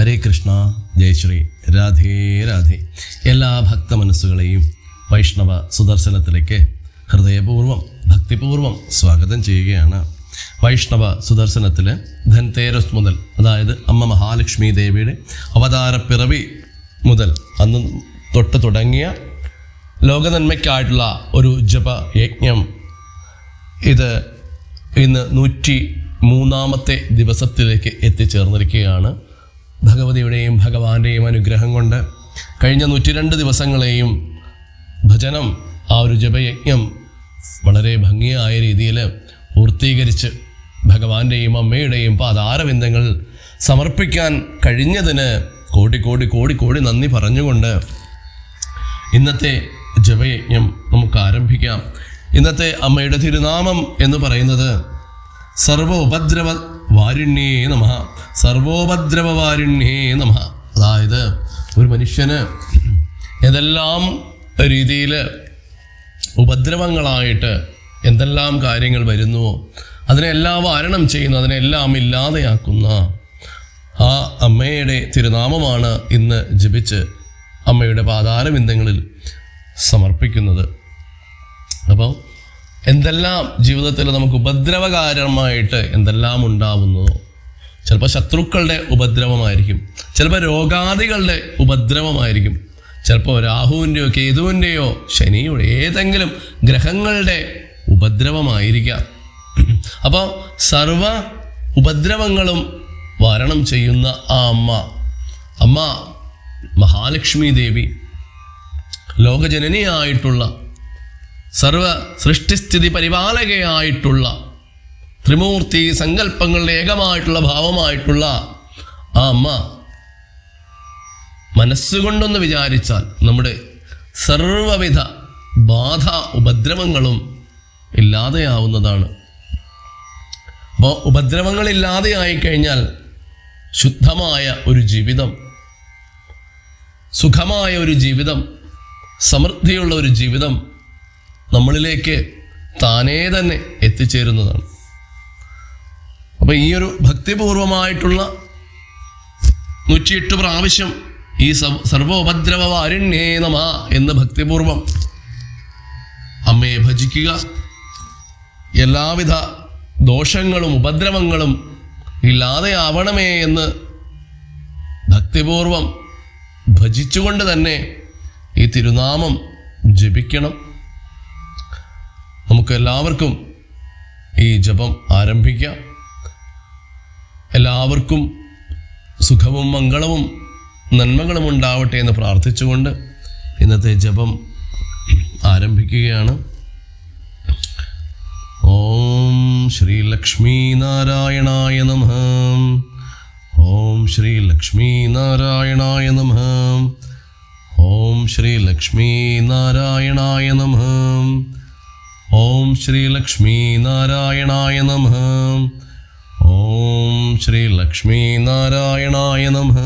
ഹരേ കൃഷ്ണ ജയശ്രീ രാധേ രാധേ. എല്ലാ ഭക്ത മനസ്സുകളെയും വൈഷ്ണവ സുദർശനത്തിലേക്ക് ഹൃദയപൂർവം ഭക്തിപൂർവം സ്വാഗതം ചെയ്യുകയാണ്. വൈഷ്ണവ സുദർശനത്തിൽ ധൻതേരസ് മുതൽ അതായത് അമ്മ മഹാലക്ഷ്മി ദേവിയുടെ അവതാര പിറവി മുതൽ അന്ന് തൊട്ട് തുടങ്ങിയ ലോകനന്മയ്ക്കായിട്ടുള്ള ഒരു ജപ യജ്ഞം ഇത് ഇന്ന് നൂറ്റി മൂന്നാമത്തെ ദിവസത്തിലേക്ക് എത്തിച്ചേർന്നിരിക്കുകയാണ്. ഭഗവതിയുടെയും ഭഗവാന്റെയും അനുഗ്രഹം കൊണ്ട് കഴിഞ്ഞ നൂറ്റി രണ്ട് ദിവസങ്ങളെയും ഭജനം ആ ഒരു ജപയജ്ഞം വളരെ ഭംഗിയായ രീതിയിൽ പൂർത്തീകരിച്ച് ഭഗവാന്റെയും അമ്മയുടെയും പാതാരവിന്ദങ്ങൾ സമർപ്പിക്കാൻ കഴിഞ്ഞതിന് കോടി കോടി കോടി കോടി നന്ദി പറഞ്ഞുകൊണ്ട് ഇന്നത്തെ ജപയജ്ഞം നമുക്ക് ആരംഭിക്കാം. ഇന്നത്തെ അമ്മയുടെ തിരുനാമം എന്ന് പറയുന്നത് സർവോപദ്രവ വാരുണ്യേ നമ. സർവോപദ്രവ വാരുണ്യേ നമ. അതായത് ഒരു മനുഷ്യന് ഏതെല്ലാം രീതിയിൽ ഉപദ്രവങ്ങളായിട്ട് എന്തെല്ലാം കാര്യങ്ങൾ വരുന്നുവോ അതിനെല്ലാം വാരണം ചെയ്യുന്ന അതിനെല്ലാം ഇല്ലാതെയാക്കുന്ന ആ അമ്മയുടെ തിരുനാമമാണ് ഇന്ന് ജപിച്ച് അമ്മയുടെ പാതാരബിന്ദങ്ങളിൽ സമർപ്പിക്കുന്നത്. അപ്പോൾ എന്തെല്ലാം ജീവിതത്തിൽ നമുക്ക് ഉപദ്രവകാരമായിട്ട് എന്തെല്ലാം ഉണ്ടാവുന്നു? ചിലപ്പോൾ ശത്രുക്കളുടെ ഉപദ്രവമായിരിക്കും. ചിലപ്പോൾ രോഗാദികളുടെ ഉപദ്രവമായിരിക്കും. ചിലപ്പോൾ രാഹുവിന്റെയോ കേതുവിന്റെയോ ശനിയുടെ ഏതെങ്കിലും ഗ്രഹങ്ങളുടെ ഉപദ്രവമായിരിക്കാം അപ്പോൾ സർവ ഉപദ്രവങ്ങളും വരണം ചെയ്യുന്ന ആ അമ്മ അമ്മ മഹാലക്ഷ്മി ദേവി ലോകജനനിയായിട്ടുള്ള സർവ സൃഷ്ടിസ്ഥിതി പരിപാലകയായിട്ടുള്ള ത്രിമൂർത്തി സങ്കല്പങ്ങളുടെ ഏകമായിട്ടുള്ള ഭാവമായിട്ടുള്ള ആ അമ്മ മനസ്സുകൊണ്ടൊന്ന് വിചാരിച്ചാൽ നമ്മുടെ സർവവിധ ബാധ ഉപദ്രവങ്ങളും ഇല്ലാതെയാവുന്നതാണ്. അപ്പോൾ ഉപദ്രവങ്ങളില്ലാതെയായി കഴിഞ്ഞാൽ ശുദ്ധമായ ഒരു ജീവിതം സുഖമായ ഒരു ജീവിതം സമൃദ്ധിയുള്ള ഒരു ജീവിതം നമ്മളിലേക്ക് താനേ തന്നെ എത്തിച്ചേരുന്നതാണ്. അപ്പോൾ ഈ ഒരു ഭക്തിപൂർവമായിട്ടുള്ള നൂറ്റിയെട്ട് പ്രാവശ്യം ഈ സർവോപദ്രവ വാരുണ്യേ നമ എന്ന് ഭക്തിപൂർവം അമ്മയെ ഭജിക്കുക. എല്ലാവിധ ദോഷങ്ങളും ഉപദ്രവങ്ങളും ഇല്ലാതെയാവണമേ എന്ന് ഭക്തിപൂർവം ഭജിച്ചുകൊണ്ട് തന്നെ ഈ തിരുനാമം ജപിക്കണം. നമുക്ക് എല്ലാവർക്കും ഈ ജപം ആരംഭിക്കാം. എല്ലാവർക്കും സുഖവും മംഗളവും നന്മകളും ഉണ്ടാവട്ടെ എന്ന് പ്രാർത്ഥിച്ചുകൊണ്ട് ഇന്നത്തെ ജപം ആരംഭിക്കുകയാണ്. ഓം ശ്രീ ലക്ഷ്മീ നാരായണായ നമ. ഓം ശ്രീ ലക്ഷ്മീ നാരായണായ നമ. ഓം ശ്രീ ലക്ഷ്മീ നാരായണായ നമ. ഓം ശ്രീ ലക്ഷ്മീ നാരായണായ നമ. ഓം ശ്രീ ലക്ഷ്മീ നാരായണായ നമ.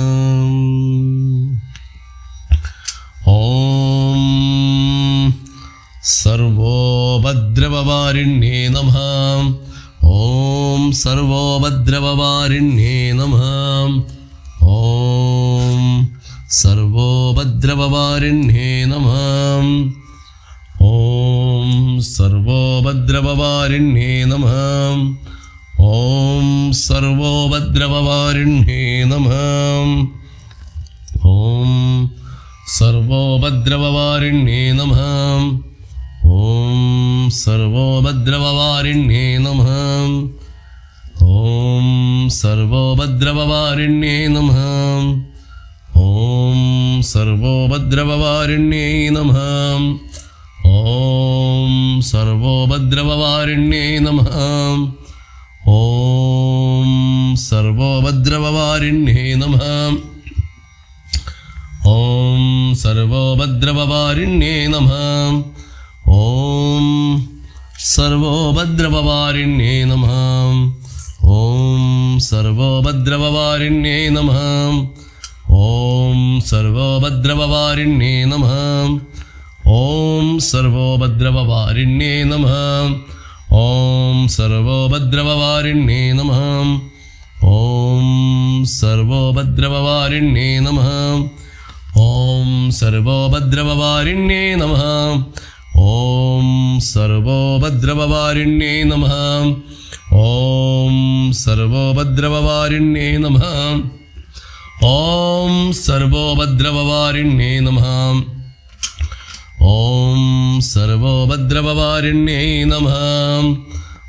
ഓം സർവോപദ്രവവാരിണ്യേ നമ. ഓം സർവോപദ്രവവാരിണ്യേ നമ. ഓം സർവോപദ്രവവാരിണ്യേ നമ. ഓം സർവോപദ്രവവാരിണ്യേ നമ. ഓം സർവോപദ്രവവാരിണ്യേ നമ. ഓം സർവോപദ്രവവാരിണ്യേ നമ. ഓം സർവോപദ്രവവാരിണ്യേ നമ. ഓം സർവോപദ്രവവാരിണ്യേ നമ. ഓം സർവോപദ്രവവാരിണ്യേ നമ. ഓം സർവോപദ്രവവാരിണ്യേ നമ. ഓം സർവോപദ്രവവാരിണ്യേ നമ. ഓം സർവോപദ്രവവാരിണ്യേ നമ. ഓം സർവോപദ്രവവാരിണ്യേ നമ. ഓം സർവോപദ്രവവാരിണ്യേ നമ. ഓം സർവോപദ്രവവാരിണ്യേ നമ. ഓം സർവോപദ്രവവാരിണ്യേ നമ. ഓം സർവോപദ്രവവാരിണ്യേ നമ. ഓം സർവോപദ്രവവാരിണ്യേ നമ. ഓം സർവോപദ്രവവാരിണ്യേ നമ. ഓം സർവോപദ്രവവാരിണ്യേ നമ. ഓം സർവോപദ്രവവാരിണ്യേ നമ. ഓം സർവോപദ്രവവാരിണ്യേ നമ. സർവോപദ്രവവാരിണ്യേ നമ.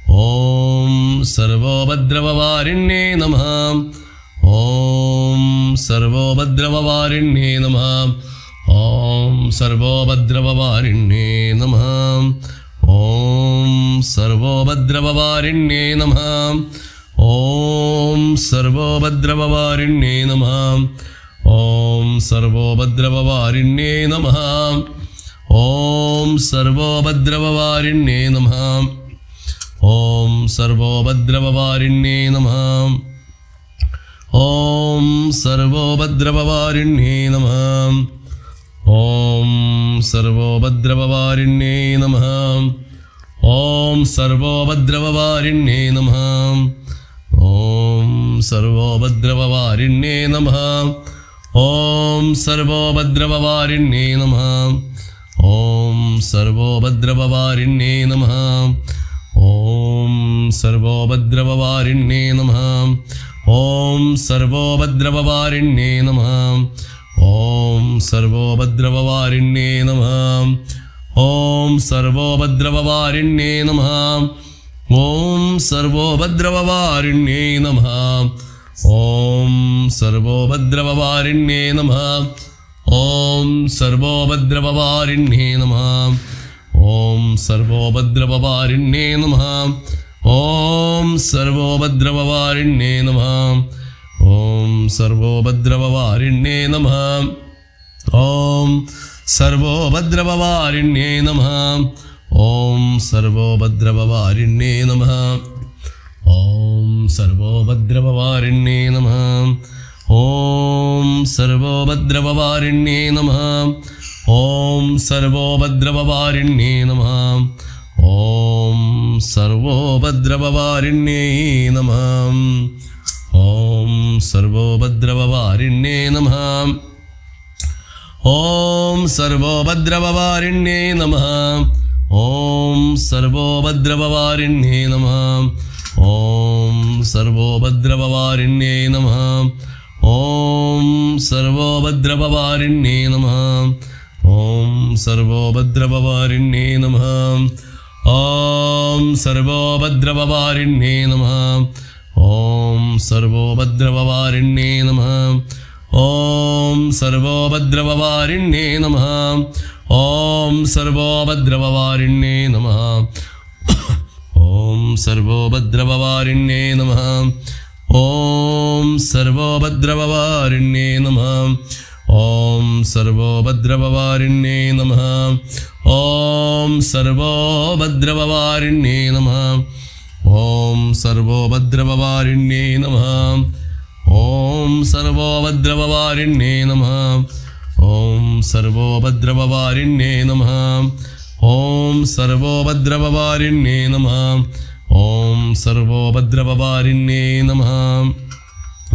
ഓം സർവോപദ്രവവാരിണ്യേ നമ. ഓം സർവോപദ്രവവാരിണ്യേ നമ. ഓം സർവോപദ്രവവാരിണ്യേ നമ. ഓം സർവോപദ്രവവാരിണ്യേ നമ. ഓം സർവോപദ്രവവാരിണ്യേ നമ. ഓം സർവോപദ്രവവാരിണ്യേ നമ. ഓം സർവോപദ്രവവാരിണ്യേ നമ. ഓം സർവോപദ്രവവാരിണ്യേ നമ. ഓം സർവോപദ്രവവാരിണ്യേ നമ. ഓം സർവോപദ്രവവാരിണ്യേ നമ. ഓം സർവോപദ്രവവാരിണ്യേ നമ. ഓം സർവോപദ്രവവാരിണ്യേ നമ. ഓം സർവോപദ്രവവാരിണ്യേ നമ. ॐ सर्वोभद्रववारिण्ये नमः। ॐ सर्वोभद्रववारिण्ये नमः। ॐ सर्वोभद्रववारिण्ये नमः। ॐ सर्वोभद्रववारिण्ये नमः। ॐ सर्वोभद्रववारिण्ये नमः। ॐ सर्वोभद्रववारिण्ये नमः। ॐ सर्वोभद्रववारिण्ये नमः। ഓം സർവോപദ്രവവാരിണ്യേ നമ. ഓം സർവോപദ്രവവാരിണ്യേ നമ. ഓം സർവോപദ്രവവാരിണ്യേ നമ. ഓം സർവോപദ്രവവാരിണ്യേ നമ. ഓം സർവോപദ്രവവാരിണ്യേ നമ. ഓം സർവോപദ്രവവാരിണ്യേ നമ. ഓം സർവോപദ്രവവാരിണ്യേ നമ. ഓം സർവോപദ്രവവാരിണ്യേ നമ. ഓം സർവോപദ്രവവാരിണ്യേ നമ. ഓം സർവോപദ്രവവാരിണ്യേ നമ. ഓം സർവോപദ്രവവാരിണ്യേ നമ. ഓം സർവോപദ്രവവാരിണ്യേ നമ. ഓം സർവോപദ്രവവാരിണ്യേ നമ. ഓം സർവോപദ്രവവാരിണ്യേ നമ. ॐ सर्वोभद्रपवारिण्ये नमः। ॐ सर्वोभद्रपवारिण्ये नमः। ॐ सर्वोभद्रपवारिण्ये नमः। ॐ सर्वोभद्रपवारिण्ये नमः। ॐ सर्वोभद्रपवारिण्ये नमः। ॐ सर्वोभद्रपवारिण्ये नमः। ॐ सर्वोभद्रपवारिण्ये नमः। ॐ सर्वभद्रववारिण्ये नमः। ॐ सर्वोभद्रववारिण्ये नमः। ॐ सर्वोभद्रववारिण्ये नमः। ॐ सर्वोभद्रववारिण्ये नमः। ॐ सर्वोभद्रववारिण्ये नमः। ॐ सर्वोभद्रववारिण्ये नमः। ॐ सर्वोभद्रववारिण्ये नमः। ॐ भद्रववारिण्ये नमः।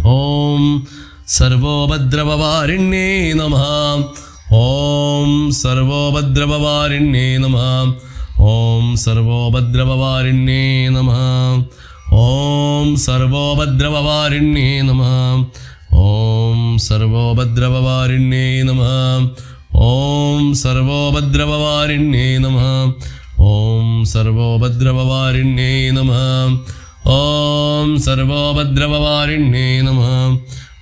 ॐ सर्वोभद्रववारिण्ये नमः। ॐ सर्वोभद्रववारिण्ये नमः। ॐ सर्वोभद्रववारिण्ये नमः। ॐ सर्वोभद्रववारिण्ये नमः। ॐ सर्वोभद्रववारिण्ये नमः। ॐ सर्वोभद्रववारिण्ये नमः। ॐ सर्वोभद्रववारिण्ये नमः। ॐ सर्वोभद्रववारिण्ये नमः।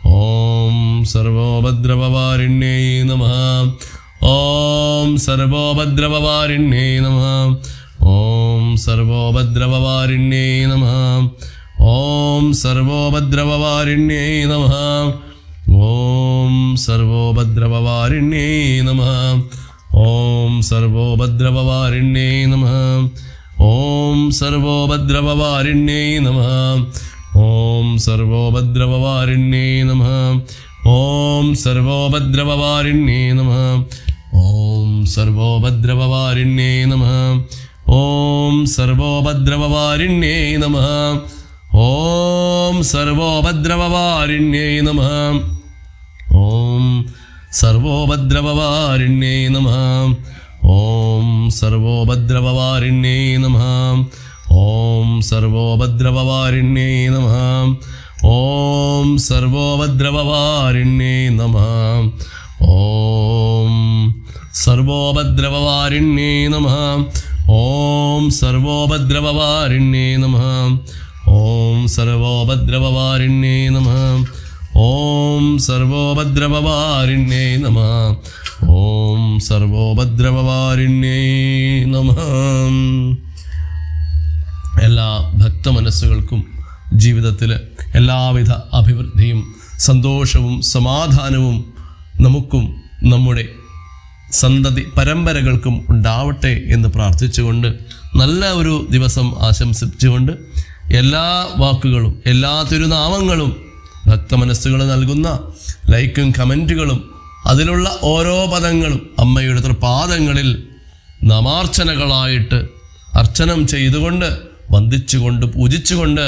ॐ सर्वोभद्रववारिण्ये नमः। ॐ सर्वोभद्रववारिण्ये नमः। ॐ सर्वोभद्रववारिण्ये नमः। ॐ सर्वोभद्रववारिण्ये नमः। ॐ सर्वोभद्रववारिण्ये नमः। ഓം സർവോപദ്രവവാരിണ്യേ നമ. ഓം സർവോപദ്രവവാരിണ്യേ നമ. ഓം സർവോപദ്രവവാരിണ്യേ നമ. ഓം സർവോപദ്രവവാരിണ്യേ നമ. ഓം സർവോപദ്രവവാരിണ്യേ നമ. ഓം സർവോപദ്രവവാരിണ്യേ നമ. ഓം സർവോപദ്രവവാരിണ്യേ നമ. സർവോപദ്രവവാരിണ്യൈ നമ. ഓം സർവോപദ്രവവാരിണ്യേ നമ. ഓം സർവോപദ്രവവാരിണ്യേ നമ. ഓം സർവോപദ്രവവാരിണ്യേ നമ. ഓം സർവോപദ്രവവാരിണ്യേ നമ. ഓം സർവോപദ്രവവാരിണ്യേ നമ. ഓം സർവോപദ്രവവാരിണ്യേ നമ. ഓം സർവോപദ്രവവാരിണ്യേ നമ. ഓം സർവോപദ്രവവാരിണ്യേ നമ. എല്ലാ ഭക്ത മനസ്സുകൾക്കും ജീവിതത്തിൽ എല്ലാവിധ അഭിവൃദ്ധിയും സന്തോഷവും സമാധാനവും നമുക്കും നമ്മുടെ സന്തതി പരമ്പരകൾക്കും ഉണ്ടാവട്ടെ എന്ന് പ്രാർത്ഥിച്ചുകൊണ്ട് നല്ല ഒരു ദിവസം ആശംസിച്ചുകൊണ്ട് എല്ലാ വാക്കുകളും എല്ലാ തിരുനാമങ്ങളും ഭക്തമനസ്സുകൾ നൽകുന്ന ലൈക്കും കമന്റുകളും അതിലുള്ള ഓരോ പദങ്ങളും അമ്മയുടെ തൃപാദങ്ങളിൽ നമാർച്ചനകളായിട്ട് അർച്ചനം ചെയ്തുകൊണ്ട് വന്ദിച്ചുകൊണ്ട് പൂജിച്ചുകൊണ്ട്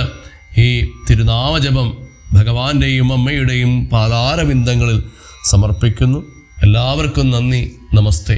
ഈ തിരുനാമജപം ഭഗവാന്റെയും അമ്മയുടെയും പാതാരബിന്ദങ്ങളിൽ സമർപ്പിക്കുന്നു. എല്ലാവർക്കും നന്ദി. നമസ്തേ.